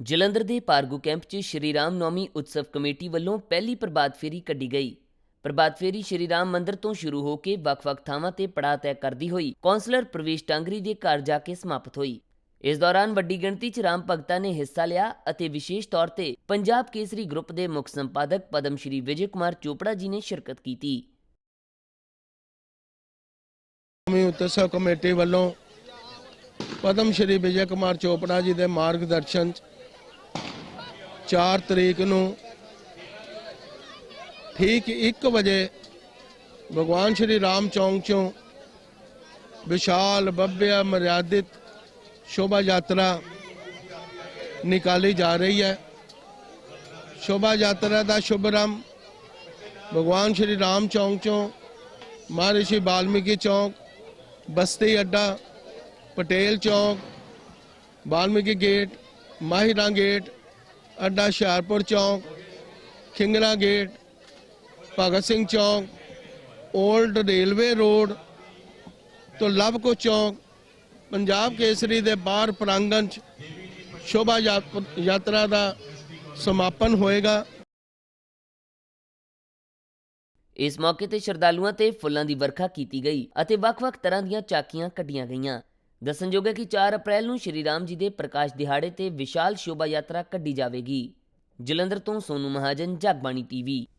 ਜਲੰਧਰ ਦੇ ਪਾਰਗੂ ਕੈਂਪ 'ਚ ਸ਼੍ਰੀ ਰਾਮ ਨੌਮੀ ਉਤਸਵ ਕਮੇਟੀ ਵੱਲੋਂ ਪਹਿਲੀ ਪ੍ਰਭਾਤ ਫੇਰੀ ਕੱਢੀ ਗਈ। ਪ੍ਰਭਾਤ ਫੇਰੀ ਸ਼੍ਰੀ ਰਾਮ ਮੰਦਿਰ ਤੋਂ ਸ਼ੁਰੂ ਹੋ ਕੇ ਵੱਖ-ਵੱਖ ਥਾਵਾਂ ਤੇ ਪੜਾਅ ਤੈਅ ਕਰਦੀ ਹੋਈ ਕੌਂਸਲਰ ਪ੍ਰਵੇਸ਼ ਟਾਂਗਰੀ ਦੇ ਘਰ ਜਾ ਕੇ ਸਮਾਪਤ ਹੋਈ। ਇਸ ਦੌਰਾਨ ਵੱਡੀ ਗਿਣਤੀ 'ਚ ਰਾਮ ਭਗਤਾਂ ਨੇ ਹਿੱਸਾ ਲਿਆ ਅਤੇ ਵਿਸ਼ੇਸ਼ ਤੌਰ ਤੇ ਪੰਜਾਬ ਕੇਸਰੀ ਗਰੁੱਪ ਦੇ ਮੁੱਖ ਸੰਪਾਦਕ ਪਦਮ ਸ਼੍ਰੀ ਵਿਜੇ ਕੁਮਾਰ ਚੋਪੜਾ ਜੀ ਨੇ ਸ਼ਿਰਕਤ ਕੀਤੀ। ਕੌਮੀ ਉਤਸਵ ਕਮੇਟੀ ਵੱਲੋਂ ਪਦਮ ਸ਼੍ਰੀ ਵਿਜੇ ਕੁਮਾਰ ਚੋਪੜਾ ਜੀ ਦੇ ਮਾਰਗਦਰਸ਼ਨ 'ਚ 4 ਤਰੀਕ ਨੂੰ ਠੀਕ 1 ਵਜੇ ਭਗਵਾਨ ਸ਼੍ਰੀ ਰਾਮ ਚੌਂਕ ਚੋਂ ਵਿਸ਼ਾਲ ਬੱਬਿਆ ਮਰਿਆਦਿਤ ਸ਼ੋਭਾ ਯਾਤਰਾ ਨਿਕਾਲੀ ਜਾ ਰਹੀ ਹੈ। ਸ਼ੋਭਾ ਯਾਤਰਾ ਦਾ ਸ਼ੁਭਰੰਭ ਭਗਵਾਨ ਸ਼੍ਰੀ ਰਾਮ ਚੌਂਕ ਚੋਂ ਮਹਾਰਿਸ਼ੀ ਵਾਲਮੀਕੀ ਚੌਂਕ, ਬਸਤੀ ਅੱਡਾ, ਪਟੇਲ ਚੌਂਕ ਵਾਲਮੀਕੀ ਗੇਟ, ਮਾਹਿਰਾਂ ਗੇਟ ਅੱਡਾ ਹੁਸ਼ਿਆਰਪੁਰ ਚੌਂਕ ਖਿੰਗਰਾ ਗੇਟ, ਭਗਤ ਸਿੰਘ ਚੌਂਕ 올ਡ ਰੇਲਵੇ ਰੋਡ ਤੋਂ ਲਵਕੋ ਚੌਂਕ, ਪੰਜਾਬ ਕੇਸਰੀ ਦੇ ਬਾਹਰ ਪ੍ਰਾਂਗਣ ਚ ਸ਼ੋਭਾ ਯਾਤ- ਯਾਤਰਾ ਦਾ ਸਮਾਪਨ ਹੋਏਗਾ। ਇਸ ਮੌਕੇ ਤੇ ਸ਼ਰਧਾਲੂਆਂ ਤੇ ਫੁੱਲਾਂ ਦੀ ਵਰਖਾ ਕੀਤੀ ਗਈ ਅਤੇ ਵੱਖ-ਵੱਖ ਤਰ੍ਹਾਂ ਦੀਆਂ ਚਾਕੀਆਂ ਕੱਢੀਆਂ ਗਈਆਂ। ਦੱਸਣਯੋਗ ਹੈ ਕਿ 4 ਅਪ੍ਰੈਲ ਨੂੰ ਸ਼੍ਰੀ ਰਾਮ ਜੀ ਦੇ ਪ੍ਰਕਾਸ਼ ਦਿਹਾੜੇ ਤੇ ਵਿਸ਼ਾਲ ਸ਼ੋਭਾ ਯਾਤਰਾ ਕੱਢੀ ਜਾਵੇਗੀ। ਜਲੰਧਰ ਤੋਂ ਸੋਨੂ ਮਹਾਜਨ, ਜਗਬਾਣੀ ਟੀਵੀ।